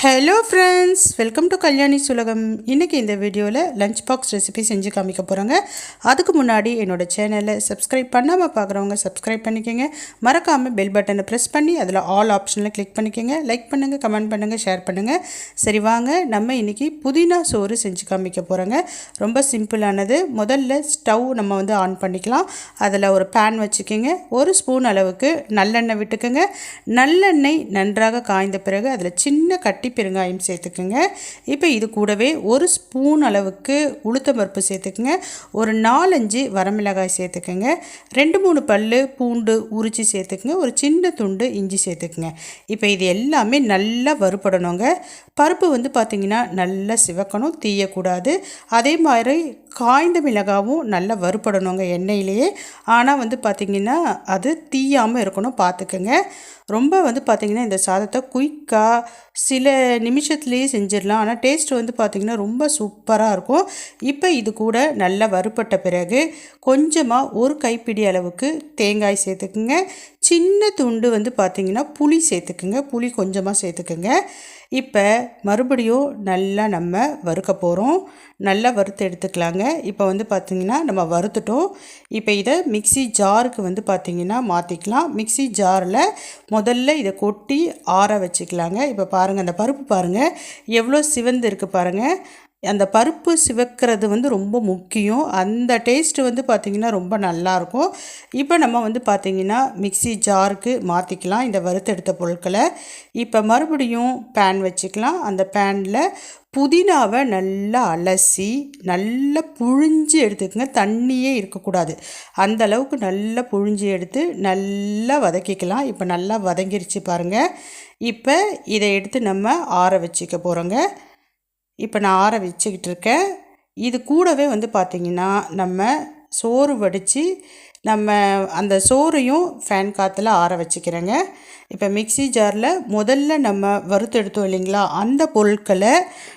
Hello friends welcome to Kalyani சுலகம் இன்றைக்கி இந்த வீடியோவில் லஞ்ச் பாக்ஸ் ரெசிபி செஞ்சு காமிக்க போகிறாங்க அதுக்கு முன்னாடி என்னோடய சேனலை சப்ஸ்கிரைப் பண்ணாமல் பார்க்குறவங்க சப்ஸ்கிரைப் பண்ணிக்கோங்க. மறக்காமல் பெல் பட்டனை ப்ரெஸ் பண்ணி அதில் ஆல் ஆப்ஷனில் கிளிக் பண்ணிக்கோங்க. லைக் பண்ணுங்கள் கமெண்ட் பண்ணுங்கள் ஷேர் பண்ணுங்கள் சரி வாங்க. நம்ம இன்றைக்கி புதினா சோறு செஞ்சு காமிக்க போகிறோங்க ரொம்ப சிம்பிளானது முதல்ல ஸ்டவ் நம்ம வந்து ஆன் பண்ணிக்கலாம். அதில் ஒரு பேன் வச்சுக்கோங்க. ஒரு ஸ்பூன் அளவுக்கு நல்லெண்ணெய் விட்டுக்கோங்க. நல்லெண்ணெய் நன்றாக காய்ந்த பிறகு அதில் சின்ன கட்டி பெருங்காயம் சேர்த்துக்குங்க. இப்போ இது கூடவே ஒரு ஸ்பூன் அளவுக்கு உளுத்தம்பருப்பு சேர்த்துக்குங்க. ஒரு நாலஞ்சு வரமிளகாய் சேர்த்துக்குங்க. ரெண்டு மூணு பல் பூண்டு உரித்து சேர்த்துக்குங்க. ஒரு சின்ன துண்டு இஞ்சி சேர்த்துக்குங்க. இப்போ இது எல்லாமே நல்லா வறுபடணுங்க. பருப்பு வந்து பார்த்திங்கன்னா நல்லா சிவக்கணும் தீயக்கூடாது. அதே மாதிரி காய்ந்த மிளகாவும் நல்லா வறுபடணுங்க எண்ணெயிலேயே. ஆனால் வந்து பார்த்திங்கன்னா அது தீயாமல் இருக்கணும் பார்த்துக்குங்க ரொம்ப வந்து பார்த்திங்கன்னா இந்த சாதத்தை குயிக்காக சில நிமிஷத்துலேயே செஞ்சிடலாம். ஆனால் டேஸ்ட் வந்து பார்த்திங்கன்னா ரொம்ப சூப்பராக இருக்கும். இப்போ இது கூட நல்லா வறுப்பட்ட பிறகு கொஞ்சமாக ஒரு கைப்பிடி அளவுக்கு தேங்காய் சேர்த்துக்குங்க. சின்ன துண்டு வந்து பார்த்திங்கன்னா புளி சேர்த்துக்குங்க. புளி கொஞ்சமாக சேர்த்துக்குங்க. இப்போ மறுபடியும் நல்லா நம்ம வறுக்க போகிறோம் நல்லா வறுத்து எடுத்துக்கலாங்க. இப்போ வந்து பார்த்திங்கன்னா நம்ம வறுத்துட்டோம். இப்போ இதை மிக்சி ஜாருக்கு வந்து பார்த்திங்கன்னா மாற்றிக்கலாம் மிக்சி ஜாரில் முதல்ல இதை கொட்டி ஆற வச்சுக்கலாங்க. இப்போ பாருங்கள் அந்த பருப்பு பாருங்கள் எவ்வளோ சிவந்து இருக்குது பாருங்கள் அந்த பருப்பு சிவக்கிறது வந்து ரொம்ப முக்கியம். அந்த டேஸ்ட்டு வந்து பார்த்திங்கன்னா ரொம்ப நல்லாயிருக்கும் இப்போ நம்ம வந்து பார்த்திங்கன்னா மிக்சி ஜாருக்கு மாற்றிக்கலாம் இந்த வறுத்தெடுத்த பொருட்களை. இப்போ மறுபடியும் பேன் வச்சுக்கலாம். அந்த பேனில் புதினாவை நல்லா அலசி நல்லா புழிஞ்சு எடுத்துக்கோங்க. தண்ணியே இருக்கக்கூடாது. அந்த அளவுக்கு நல்லா புழிஞ்சு எடுத்து நல்லா வதக்கிக்கலாம். இப்போ நல்லா வதங்கிருச்சு பாருங்கள் இப்போ இதை எடுத்து நம்ம ஆற வச்சுக்க போகிறோங்க இப்போ நான் ஆற வச்சுக்கிட்டு இருக்கேன் இது கூடவே வந்து பார்த்திங்கன்னா நம்ம சோறு வடித்து நம்ம அந்த சோறையும் ஃபேன் காற்றுல ஆற வச்சுக்கிறேங்க. இப்போ மிக்சி ஜாரில் முதல்ல நம்ம வறுத்து எடுத்தோம் இல்லைங்களா அந்த பொருட்களை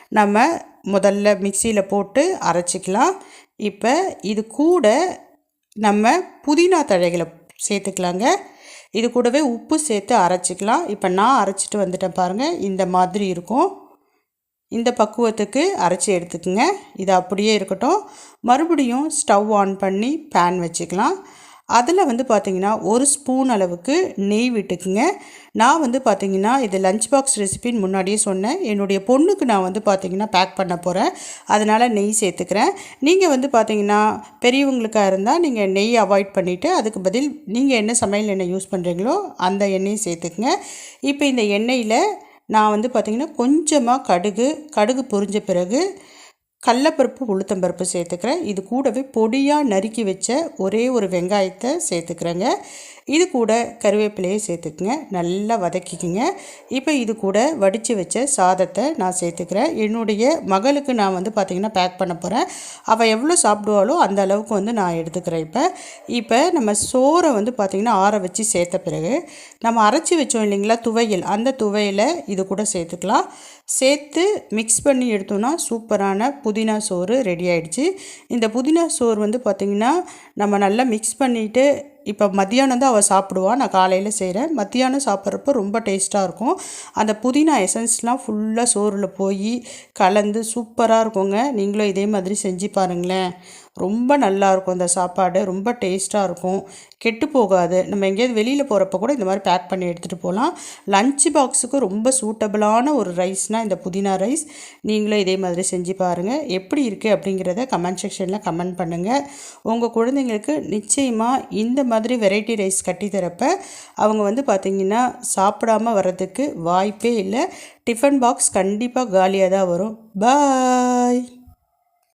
நம்ம முதல்ல மிக்சியில் போட்டு அரைச்சிக்கலாம். இப்போ இது கூட நம்ம புதினா தழைகளை சேர்த்துக்கலாங்க. இது கூடவே உப்பு சேர்த்து அரைச்சிக்கலாம். இப்போ நான் அரைச்சிட்டு வந்துட்டேன் பாருங்கள் இந்த மாதிரி இருக்கும். இந்த பக்குவத்துக்கு அரைச்சி எடுத்துக்கோங்க. இது அப்படியே இருக்கட்டும். மறுபடியும் ஸ்டவ் ஆன் பண்ணி பேன் வச்சுக்கலாம். அதில் வந்து பார்த்திங்கன்னா ஒரு ஸ்பூன் அளவுக்கு நெய் விட்டுக்குங்க. நான் வந்து பார்த்திங்கன்னா இது லஞ்ச் பாக்ஸ் ரெசிபின்னு முன்னாடியே சொன்னேன். என்னுடைய பொண்ணுக்கு நான் வந்து பார்த்திங்கன்னா பேக் பண்ண போகிறேன் அதனால் நெய் சேர்த்துக்கிறேன். நீங்கள் வந்து பார்த்திங்கன்னா பெரியவங்களுக்காக இருந்தால் நீங்கள் நெய் அவாய்ட் பண்ணிவிட்டு அதுக்கு பதில் நீங்கள் என்ன சமையல் எண்ணெய் யூஸ் பண்ணுறீங்களோ அந்த எண்ணெயை சேர்த்துக்குங்க. இப்போ இந்த எண்ணெயில் நான் வந்து பார்த்திங்கன்னா கொஞ்சமாக கடுகு கடுகு பொரிஞ்ச பிறகு கடலப்பருப்பு உளுத்தம்பருப்பு சேர்த்துக்கிறேன். இது கூடவே பொடியாக நறுக்கி வச்ச ஒரே ஒரு வெங்காயத்தை சேர்த்துக்கிறேங்க. இது கூட கருவேப்பிலையை சேர்த்துக்குங்க. நல்லா வதக்கிக்குங்க. இப்போ இது கூட வடித்து வச்ச சாதத்தை நான் சேர்த்துக்கிறேன். என்னுடைய மகளுக்கு நான் வந்து பார்த்திங்கன்னா பேக் பண்ண போகிறேன் அவள் எவ்வளோ சாப்பிடுவாளோ அந்த அளவுக்கு வந்து நான் எடுத்துக்கிறேன் இப்போ. இப்போ நம்ம சோறை வந்து பார்த்திங்கன்னா ஆற வச்சு சேர்த்த பிறகு நம்ம அரைச்சி வச்சோம் இல்லைங்களா துவையல். அந்த துவையில் இது கூட சேர்த்துக்கலாம். சேர்த்து மிக்ஸ் பண்ணி எடுத்தோன்னா சூப்பரான புதினா சோறு ரெடி ஆகிடுச்சு இந்த புதினா சோறு வந்து பார்த்திங்கன்னா நம்ம நல்லா மிக்ஸ் பண்ணிவிட்டு இப்போ மத்தியானம் தான் அவள் சாப்பிடுவாள் நான் காலையில் செய்கிறேன் மத்தியானம் சாப்பிட்றப்ப ரொம்ப டேஸ்ட்டாக இருக்கும். அந்த புதினா எசன்ஸ்லாம் ஃபுல்லாக சோறில் போய் கலந்து சூப்பராக இருக்குங்க. நீங்களும் இதே மாதிரி செஞ்சு பாருங்களேன். ரொம்ப நல்லாயிருக்கும் அந்த சாப்பாடு. ரொம்ப டேஸ்ட்டாக இருக்கும். கெட்டு போகாது. நம்ம எங்கேயாவது வெளியில் போகிறப்ப கூட இந்த மாதிரி பேக் பண்ணி எடுத்துகிட்டு போகலாம். லஞ்ச் பாக்ஸுக்கு ரொம்ப சூட்டபிளான ஒரு ரைஸ்னால் இந்த புதினா ரைஸ். நீங்களும் இதே மாதிரி செஞ்சு பாருங்கள் எப்படி இருக்குது அப்படிங்கிறத கமெண்ட் செக்ஷனில் கமெண்ட் பண்ணுங்கள் உங்கள் குழந்தைங்களுக்கு நிச்சயமாக இந்த மாதிரி வெரைட்டி ரைஸ் கட்டி தரப்ப அவங்க வந்து பார்த்திங்கன்னா சாப்பிடாமல் வர்றதுக்கு வாய்ப்பே இல்லை. டிஃபன் பாக்ஸ் கண்டிப்பாக காலியாக தான் வரும். பாய்